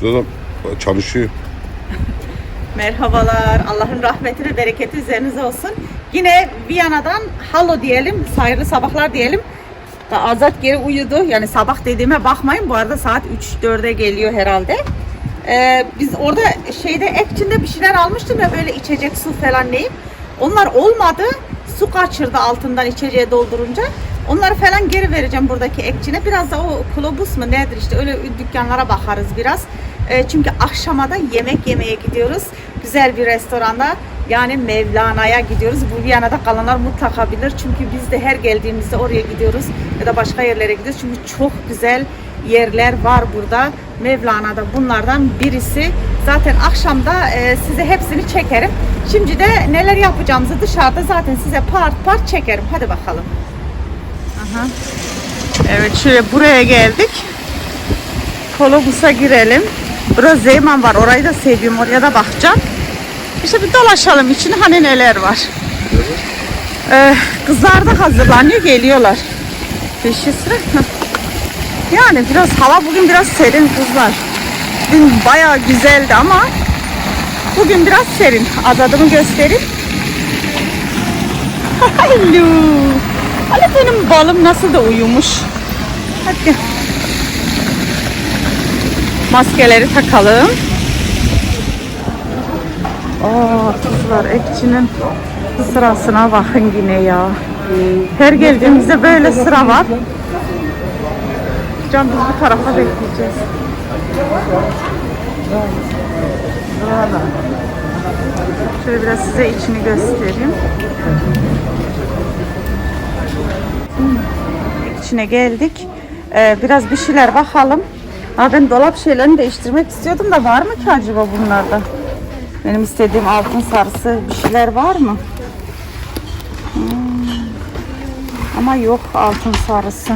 Şurada da çalışıyor. Merhabalar. Allah'ın rahmeti ve bereketi üzerinize olsun. Yine Viyana'dan halo diyelim. Hayırlı sabahlar diyelim. Da Azat geri uyudu. Yani sabah dediğime bakmayın. Bu arada saat 3-4'e geliyor herhalde. Ee, biz orada şeyde ekçinde bir şeyler almıştım ya böyle içecek su falan neyim. Onlar olmadı. Su kaçırdı altından içeceğe doldurunca. Onları falan geri vereceğim buradaki ekçine. Biraz da o kulobus mu nedir işte öyle dükkanlara bakarız biraz. Ee, çünkü akşama yemek yemeye gidiyoruz. Güzel bir restoranda yani Mevlana'ya gidiyoruz. Bu Viyana'da kalanlar mutlaka bilir. Çünkü biz de her geldiğimizde oraya gidiyoruz ya da başka yerlere gidiyoruz. Çünkü çok güzel yerler var burada. Mevlana'da bunlardan birisi. Zaten akşamda e, size hepsini çekerim. Şimdi de neler yapacağımızı dışarıda zaten size part part çekerim. Hadi bakalım. Evet şöyle buraya geldik. Kolobus'a girelim. Burada Zeyman var. Orayı da seviyorum. Oraya da bakacağım. İşte bir dolaşalım içine hani neler var. Ee, kızlar da hazırlanıyor. Geliyorlar. Beşi sıra. Yani biraz hava bugün biraz serin kızlar. Dün bayağı güzeldi ama bugün biraz serin. Azadımı göstereyim. Hello. Hani benim balım nasıl da uyumuş. Hadi. Maskeleri takalım. Aa kızlar ekçinin sırasına bakın yine ya. Her geldiğimizde böyle sıra var. Can biz bu tarafa bekleyeceğiz. Şöyle biraz size içini göstereyim. İçine geldik. Ee, biraz bir şeyler bakalım. Ama ben dolap şeylerini değiştirmek istiyordum da var mı ki acaba bunlarda? Benim istediğim altın sarısı bir şeyler var mı? Hmm. Ama yok altın sarısı.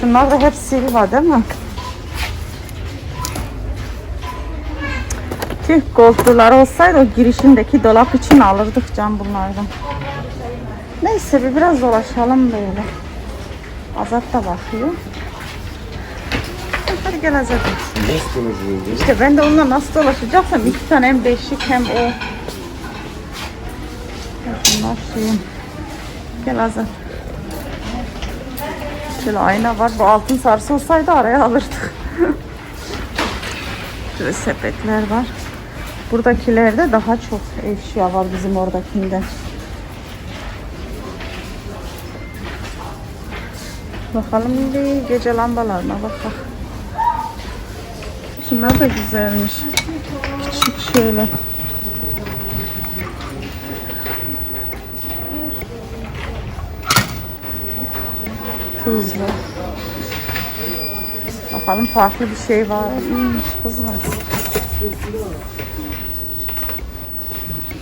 Şunlar da hep silva değil mi? Tüh goldlular olsaydı o girişindeki dolap için alırdık can bunlardan. Neyse bir biraz dolaşalım böyle. Azat da bakıyor. Hadi gel Azat. İşte ben de onunla nasıl dolaşacaksam iki tane hem beşik hem o. Bunlar şeyin. Gel Azat. Şöyle ayna var. Bu altın sarısı olsaydı araya alırdık. Şöyle sepetler var. Buradakilerde daha çok eşya var bizim oradakinde. Bakalım bir gece lambalarına bakalım. Şunlar da güzelmiş. Küçük şöyle. Tuzlu. Bakalım farklı bir şey var. İyiymiş kızlar.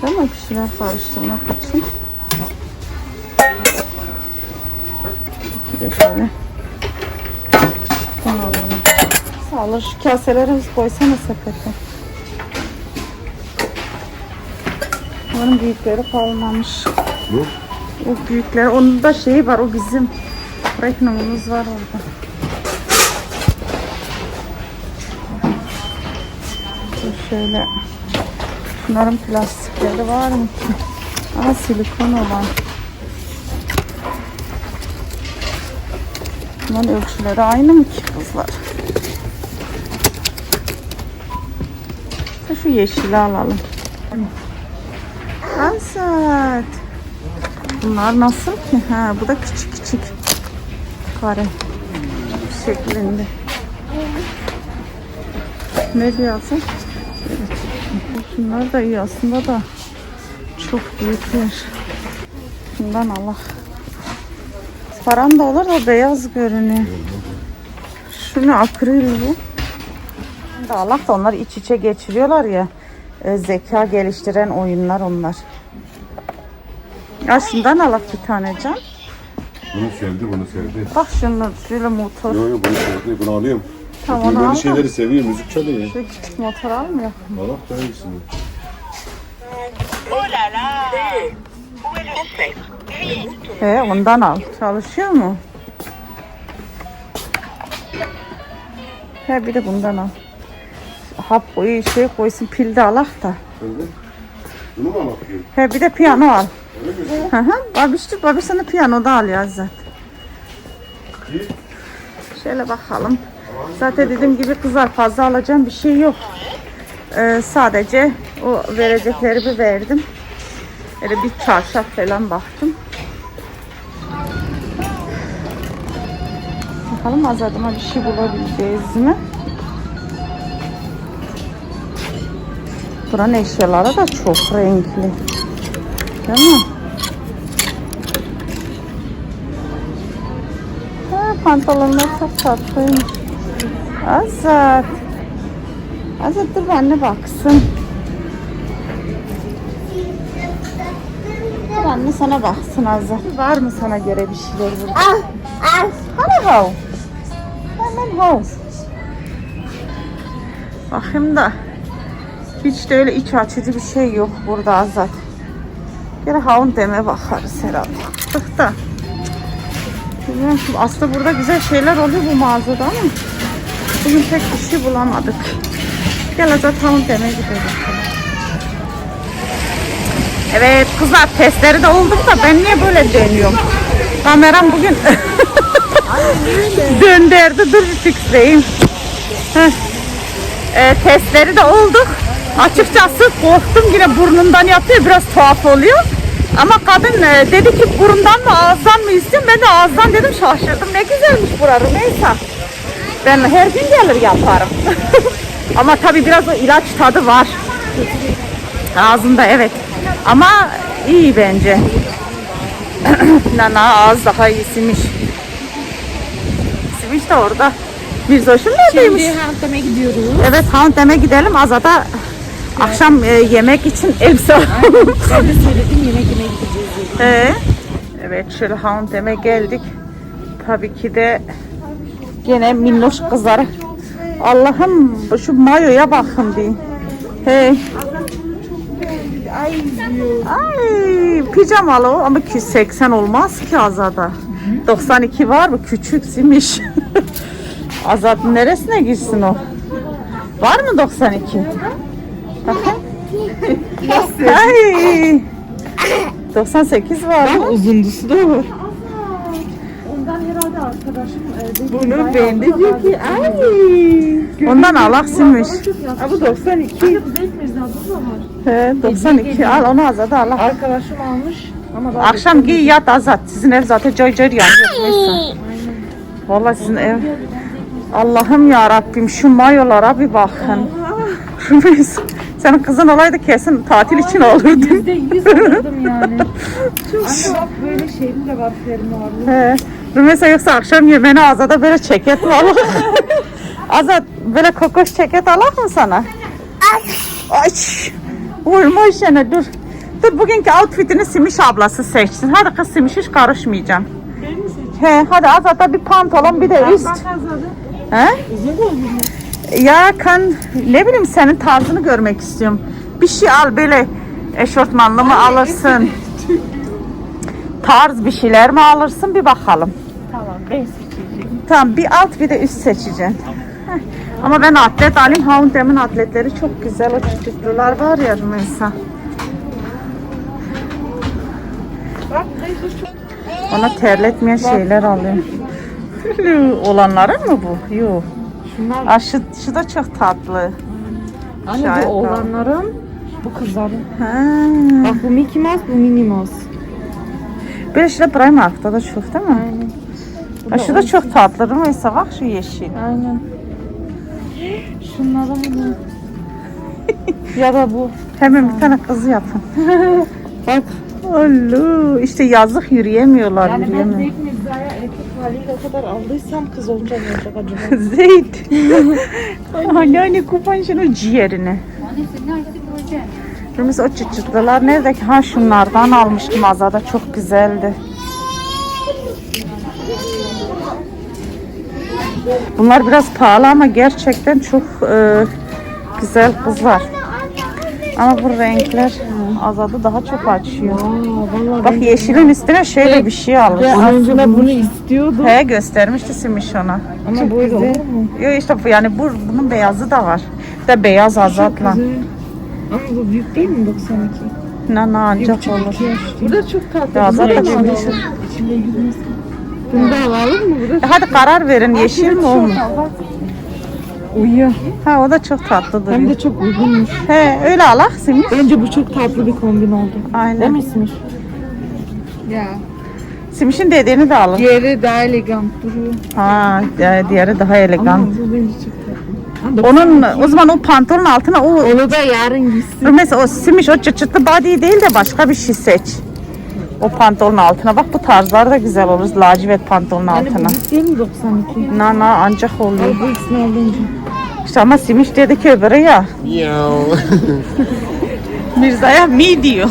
Değil mi? Bir şeyler karıştırmak için. Şöyle. Bunu alalım. Alır şu kaseleri koysana sepete. Bunların büyükleri kalmamış. Bu? O büyükleri. Onun da şeyi var o bizim. Reklamımız var orada. Şöyle. Şunların plastikleri var mı? Aa silikon olan. Bunların ölçüleri aynı mı ki kızlar? Şu yeşili alalım. Asat. Bunlar nasıl ki? Ha, bu da küçük küçük. Kare şeklinde. Ne diyorsun? Evet. Şunlar da iyi aslında da çok büyükler. Şundan Allah. Paran da olur da beyaz görünüyor. Şunu akril bu. Da Allah da onlar iç içe geçiriyorlar ya. e, zeka geliştiren oyunlar onlar. Ya şundan alak bir tane can. Bunu sevdi, bunu sevdi. Bak şunu şöyle motor. Yo yo bunu sevdi, bunu alıyorum. Tamam, Çünkü böyle da. şeyleri seviyor, müzik çalıyor. Şöyle küçük motor almıyor. Valla daha iyisini. Oh là là Où est le Vite He ondan al. Çalışıyor mu? He bir de bundan al. hap koy, şey koysun pil de alak da. Bunu mu anlatıyorsun? He bir de piyano al. Hı hı. Babiştir, babiş sana piyano da al ya. Git. Şöyle bakalım. Zaten dediğim gibi kızlar fazla alacağım bir şey yok. Ee, sadece o verecekleri bir verdim. Öyle bir çarşaf falan baktım. Bakalım azadıma bir şey bulabileceğiz mi? Buranın eşyaları da çok renkli. Değil mi? Ha, pantolonlar çok tatlıymış. Azat. Azat dur anne baksın. Dur anne sana baksın Azat. Var mı sana göre bir şeyler burada? Al, al. Hani hav? Hemen hav. Bakayım da. Hiç de öyle iç açıcı bir şey yok burada Azat. Gene havun deme bakarız herhalde. Baktık da. Bilmiyorum, Aslında burada güzel şeyler oluyor bu mağazada ama bugün pek bir şey bulamadık. Gel Azat havun demeye gidelim. Evet kızlar testleri de olduk da ben niye böyle dönüyorum? Kameram bugün döndürdü. Dur fixleyeyim. E, testleri de olduk. Açıkçası korktum yine burnundan yapıyor biraz tuhaf oluyor. Ama kadın e, dedi ki burundan mı ağızdan mı istiyorsun? Ben de ağızdan dedim şaşırdım. Ne güzelmiş bura Rümeysa. Ben her gün gelir yaparım. Ama tabii biraz o ilaç tadı var. Ağzında evet. Ama iyi bence. Nana ağız daha iyisiymiş. Simiş de orada. Mirzoş'un neredeymiş? Şimdi Hampton'a gidiyoruz. Evet Hound'eme gidelim. Azada akşam e, yemek için elbise alalım. Ben de söyledim yemek yemeye gideceğiz. Ee, evet şöyle Hound'eme geldik. Tabii ki de gene minnoş kızlar. Allah'ım şu mayoya bakın bir. Hey. Ay pijamalı o ama 280 olmaz ki Azada. 92 var mı? Küçüksüymüş. Azad neresine girsin o? Var mı 92? Bakın. Ay. 98 var mı? Uzundusu da var. Bunu beğendi diyor ki ay. Ondan alaksınmış. Ha bu 92. He, 92 al onu Azad'a al. Arkadaşım almış. Ama daha Akşam giy yat Azat. Sizin ev zaten cay cay yanıyor. Neyse. Vallahi sizin ev. Allah'ım ya Rabbim şu mayolara bir bakın. Rümeysa, Senin kızın olaydı kesin tatil için olurdu. yüzde yüz alırdım yani. Anne bak böyle şeyim de var fermuarlı. He. Rümeysa yoksa akşam yemeğine Azat'a böyle ceket mi alır? Azat böyle kokoş ceket alır mı sana? Ay. Vurmuş yana dur. Dur bugünkü outfitini Simiş ablası seçsin. Hadi kız Simiş hiç karışmayacağım. He, hadi Azat'a bir pantolon bir de üst. He? Ya kan ne bileyim senin tarzını görmek istiyorum. Bir şey al böyle eşortmanlı mı alırsın? Tarz bir şeyler mi alırsın bir bakalım. Tamam ben seçeceğim. Tamam bir alt bir de üst seçeceksin. Heh. Ama ben atlet alayım. H&M'in atletleri çok güzel. O çocuklular var ya Rümeysa. Bak teyze çok Ona terletmeyen şeyler alayım. Olanların mı bu? Yok. Şunlar Aa, şu, şu da çok tatlı. Anne Şahit bu ol. oğlanların bu kızların. Ha. Bak bu Mickey Mouse bu Minnie Mouse. Böyle işte Primark'ta da çok değil mi? Aynen. Bu Ha, şu da çok tatlı Rümeysa bak şu yeşil. Aynen. Şunlara mı? ya da bu. Hemen bir tane kızı yapın. Bak. Allah işte yazık yürüyemiyorlar. Yani ben yürüyemiyor. Zeyt Mirza'ya erkek haliyle o kadar aldıysam kız olunca ne olacak acaba? Zeyt. Anneanne kupan şunu ciğerini. Rümüz o çıtçıtlılar nerede ki? Ha şunlardan almıştım azada çok güzeldi. Bunlar biraz pahalı ama gerçekten çok e, güzel kızlar. Ama bu renkler azadı daha çok açıyor. vallahi Bak yeşilin üstüne şöyle bir şey almış. aslında bunu istiyordum. He göstermişti Simiş ona. Ama böyle olur mu? Yok işte bu yani bu, bunun beyazı da var. de beyaz azatla. Güzel. Ama bu büyük değil mi 92? Ne ne ancak olur. Bu da çok tatlı. Ya zaten şimdi-. İçinde yüzmesi. Bunu da alalım mı? Bu da E hadi karar verin yeşil mi o mu? Uyuyor. Ha o da çok tatlı Hem duruyor. de çok uygunmuş. He öyle alak Simir. Bence bu çok tatlı bir kombin oldu. Değil Aynen. mi Simir? Ya. Simiş'in dediğini de alın. Diğeri daha elegant duruyor. Ha di- diğeri daha Ama elegant. bu bence çok tatlı. Onun o zaman o pantolonun altına o Onu da yarın giysin. mesela o Simiş o çıt çıtlı body değil de başka bir şey seç. O pantolonun altına bak bu tarzlar da güzel olur lacivert pantolonun Yani altına. bu büyük değil mi 92? Na na ancak oluyor. Al bu ikisini alınca. İşte ama Simiş dedi ki öbürü ya. Mirza'ya mi diyor.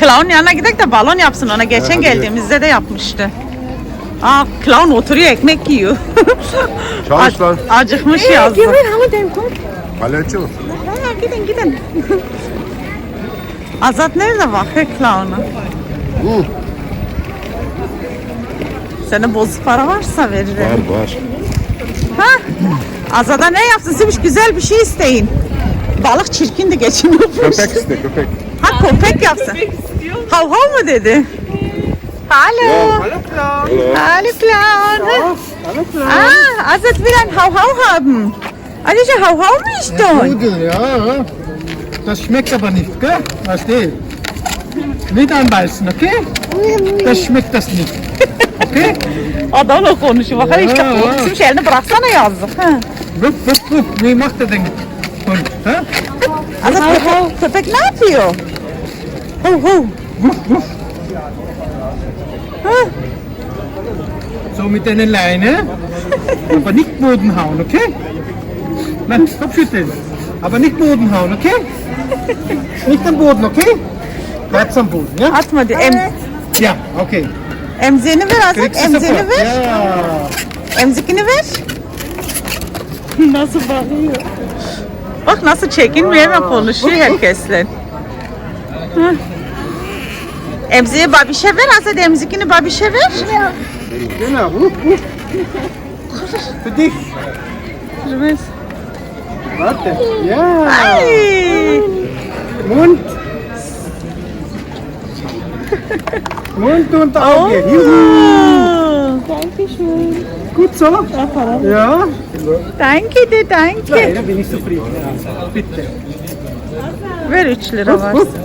Clown yanına gidelim de balon yapsın ona. Geçen hadi. geldiğimizde de yapmıştı. Aa clown oturuyor ekmek yiyor. Çalış lan. Acıkmış yazdı. ama dem koy. Palyaço mu? Ha, gidin gidin. Azat nerede bakıyor clown'a? Hı. Senin bozuk para varsa veririm. Var var. Ha? Azada ne yapsın? Simiş güzel bir şey isteyin. Balık çirkindi geçiniyor. Köpek iste köpek. Ha köpek yapsın. Hav hav mu dedi? Hallo. Hallo Clown. Ah, Azat will ein Hau Hau haben. Alicia, Hau Hau nicht doch. Ja. Das schmeckt aber nicht, gell? Verstehe. Nicht anbeißen, okay? Das schmeckt das nicht. Okay? Adamla konuşuyor. Bakar işte Ya, ya. Simiş elini bıraksana yazdık. Ha. Wupp, wupp, wupp. Wie macht er den Hund? Hä? Azat köpek, köpek ne yapıyor? Hu hu. So mit einer Leine. aber nicht Boden hauen, okay? Nein, Kopfschütteln. Aber nicht Boden hauen, okay? Nicht am Boden, okay? Bleibst am Boden, ja? Atma diyor. Em, Ja, okay. emzini ver Azat. Kriegst du Emzini sofort. ver. Ja. Emzikini ver. Nasıl bakıyor? Bak nasıl çekinmiyor hemen konuşuyor herkesle. Hı. Emziği babişe ver Azat emzikini babişe ver. Genau, wupp, wupp. Für dich. Warte. Ja. Ay. Mund. Mund und Auge. Juhu. Gut so. Ja. Danke de danke. Leider bin ich zufrieden. Bitte. Ver 3 lira varsa.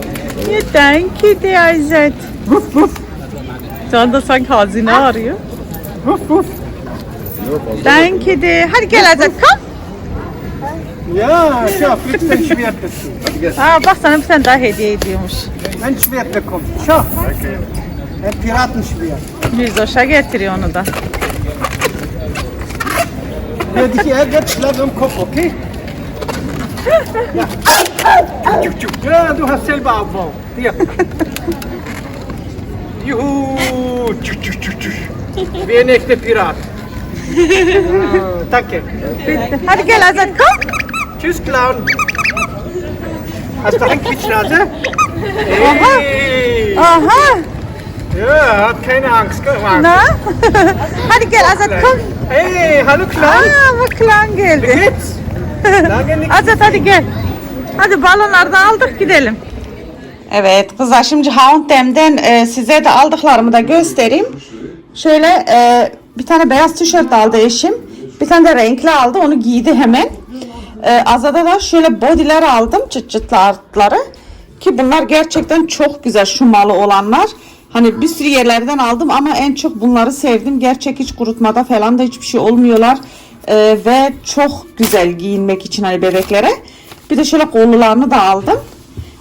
Ya danke de Azat. Wuff, wuff. Şu anda sanki hazine arıyor. Wuff, wuff. Danke de. Hadi gel kom. Ja, schau, kriegst ein Schwert dazu. Hadi gel. Aa, bak sana bir tane daha hediye ediyormuş. Ein Schwert bekommen. Schau. Ein Piratenschwert. Yüzdoşa getiriyor onu da. Wer dich ärgert, schlag am Kopf, okay? Ja. Tschuk, tschuk. Ja, du hast selber Aufbau. Hier. Juhu. Tschuk, tschuk, tschuk, tschuk. Wie ein echter Pirat. Ah, danke. Hadi gel Azat kom. Tschüss, Clown. Hast du eine Quietschnase? Hey. Aha. Ja, hab keine Angst. gell? Na? Hadi gel Azat kom. Hey, hallo Clown. Aa bak klan Wie geldi. geht's? Lange nicht. Azat hadi gel. Hadi balonları da aldık gidelim. Evet kızlar şimdi Hound'den e, size de aldıklarımı da göstereyim. Şöyle e, bir tane beyaz tişört aldı eşim. Bir tane de renkli aldı onu giydi hemen. E, Azada da şöyle bodyler aldım çıt çıtlı altları. Ki bunlar gerçekten çok güzel şu malı olanlar. Hani bir sürü yerlerden aldım ama en çok bunları sevdim. Gerçek hiç kurutmada falan da hiçbir şey olmuyorlar. E, ve çok güzel giyinmek için hani bebeklere. Bir de şöyle kollularını da aldım.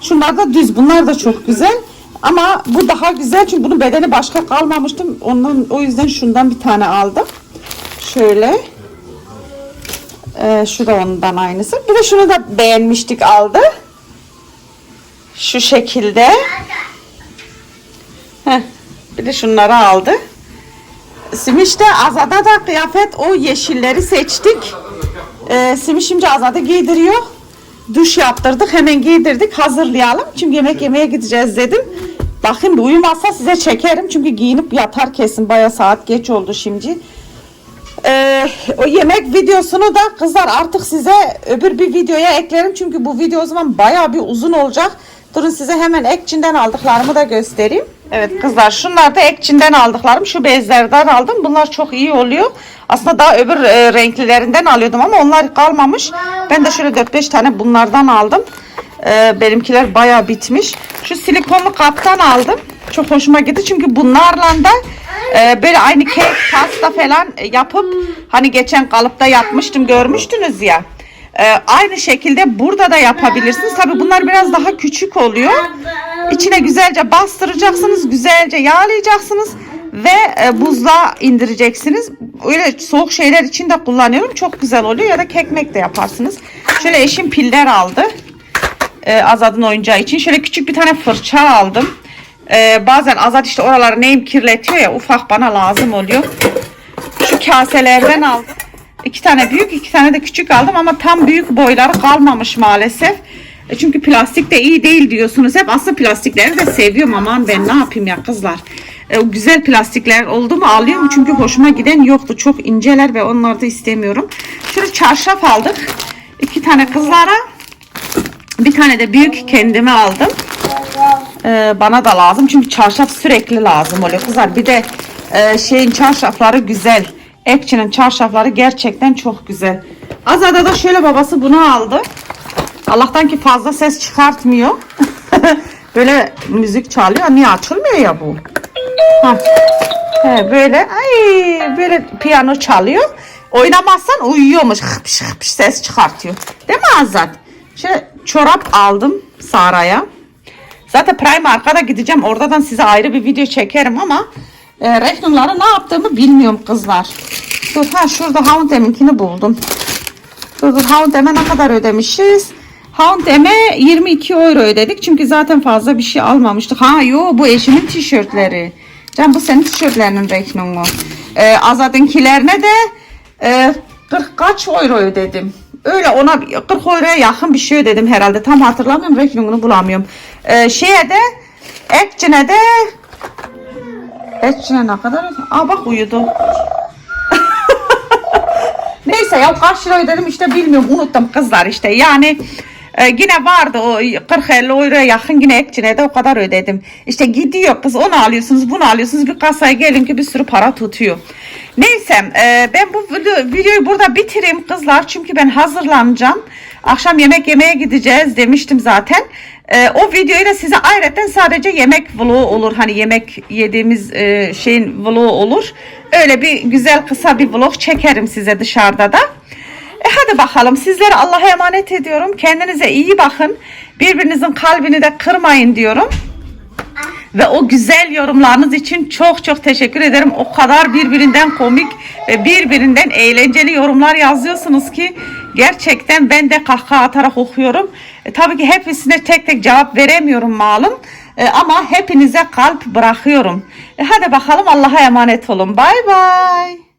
Şunlar da düz. Bunlar da çok güzel. Ama bu daha güzel çünkü bunun bedeni başka kalmamıştım. Ondan o yüzden şundan bir tane aldım. Şöyle. Ee, şu da ondan aynısı. Bir de şunu da beğenmiştik aldı. Şu şekilde. Heh, bir de şunları aldı. Simiş'te Azad'a da kıyafet o yeşilleri seçtik. Ee, Simiş Azad'ı giydiriyor. Duş yaptırdık hemen giydirdik hazırlayalım. Çünkü yemek yemeye gideceğiz dedim. Bakın bir uyumazsa size çekerim. Çünkü giyinip yatar kesin. Baya saat geç oldu şimdi. Ee, o yemek videosunu da kızlar artık size öbür bir videoya eklerim. Çünkü bu video o zaman bayağı bir uzun olacak. Durun size hemen Ekçin'den aldıklarımı da göstereyim. Evet kızlar şunlar da Ekçin'den aldıklarım. Şu bezlerden aldım. Bunlar çok iyi oluyor. Aslında daha öbür e, renklilerinden alıyordum ama onlar kalmamış. Ben de şöyle 4-5 tane bunlardan aldım. Ee, benimkiler bayağı bitmiş. Şu silikonlu kaptan aldım. Çok hoşuma gitti çünkü bunlarla da e, böyle aynı kek, pasta falan yapıp hani geçen kalıpta yapmıştım görmüştünüz ya. E, aynı şekilde burada da yapabilirsiniz. Tabi bunlar biraz daha küçük oluyor. İçine güzelce bastıracaksınız, güzelce yağlayacaksınız ve e, buzluğa indireceksiniz. Öyle soğuk şeyler için de kullanıyorum. Çok güzel oluyor ya da kekmek de yaparsınız. Şöyle eşim piller aldı e, Azad'ın oyuncağı için. Şöyle küçük bir tane fırça aldım. E, bazen Azad işte oraları neyim kirletiyor ya ufak bana lazım oluyor. Şu kaselerden aldım. İki tane büyük iki tane de küçük aldım ama tam büyük boyları kalmamış maalesef. E, çünkü plastik de iyi değil diyorsunuz. Hep aslında plastikleri de seviyorum aman ben ne yapayım ya kızlar. E, güzel plastikler oldu mu alıyorum çünkü hoşuma giden yoktu. Çok inceler ve onları da istemiyorum. Şöyle çarşaf aldık. İki tane kızlara bir tane de büyük kendime aldım. Ee, bana da lazım çünkü çarşaf sürekli lazım oluyor kızlar. Bir de e, şeyin çarşafları güzel. Ekçinin çarşafları gerçekten çok güzel. Azada da şöyle babası bunu aldı. Allah'tan ki fazla ses çıkartmıyor. böyle müzik çalıyor. Niye açılmıyor ya bu? Hah. He, böyle ay böyle piyano çalıyor. Oynamazsan uyuyormuş. Hıpş hıpş ses çıkartıyor. Değil mi Azat? Şöyle çorap aldım Sara'ya. Zaten Primark'a da gideceğim. Oradan size ayrı bir video çekerim ama e, reklamları ne yaptığımı bilmiyorum kızlar. Dur ha şurada H&M'inkini buldum. Dur dur H&M'e ne kadar ödemişiz? H&M'e 22 euro ödedik. Çünkü zaten fazla bir şey almamıştık. Ha yo bu eşimin tişörtleri. Can bu senin tişörtlerinin reklamı. Ee, Azad'ınkilerine de e, 40 kaç euro ödedim. Öyle ona 40 euroya yakın bir şey ödedim herhalde. Tam hatırlamıyorum. Reklamını bulamıyorum. Ee, şeye de Ekçin'e de Ekçin'e ne kadar? Aa bak uyudu. Neyse ya kaç lira ödedim işte bilmiyorum unuttum kızlar işte yani e, yine vardı o 40-50 euroya yakın yine ekçine de o kadar ödedim. İşte gidiyor kız onu alıyorsunuz bunu alıyorsunuz bir kasaya gelin ki bir sürü para tutuyor. Neyse e, ben bu video- videoyu burada bitireyim kızlar çünkü ben hazırlanacağım. Akşam yemek yemeye gideceğiz demiştim zaten. E, o videoyu da size ayrıca sadece yemek vlogu olur. Hani yemek yediğimiz e, şeyin vlogu olur. Öyle bir güzel kısa bir vlog çekerim size dışarıda da. E hadi bakalım sizleri Allah'a emanet ediyorum. Kendinize iyi bakın. Birbirinizin kalbini de kırmayın diyorum. Ve o güzel yorumlarınız için çok çok teşekkür ederim. O kadar birbirinden komik ve birbirinden eğlenceli yorumlar yazıyorsunuz ki gerçekten ben de kahkaha atarak okuyorum. E, tabii ki hepsine tek tek cevap veremiyorum malum. E, ama hepinize kalp bırakıyorum. E, hadi bakalım Allah'a emanet olun. Bay bay.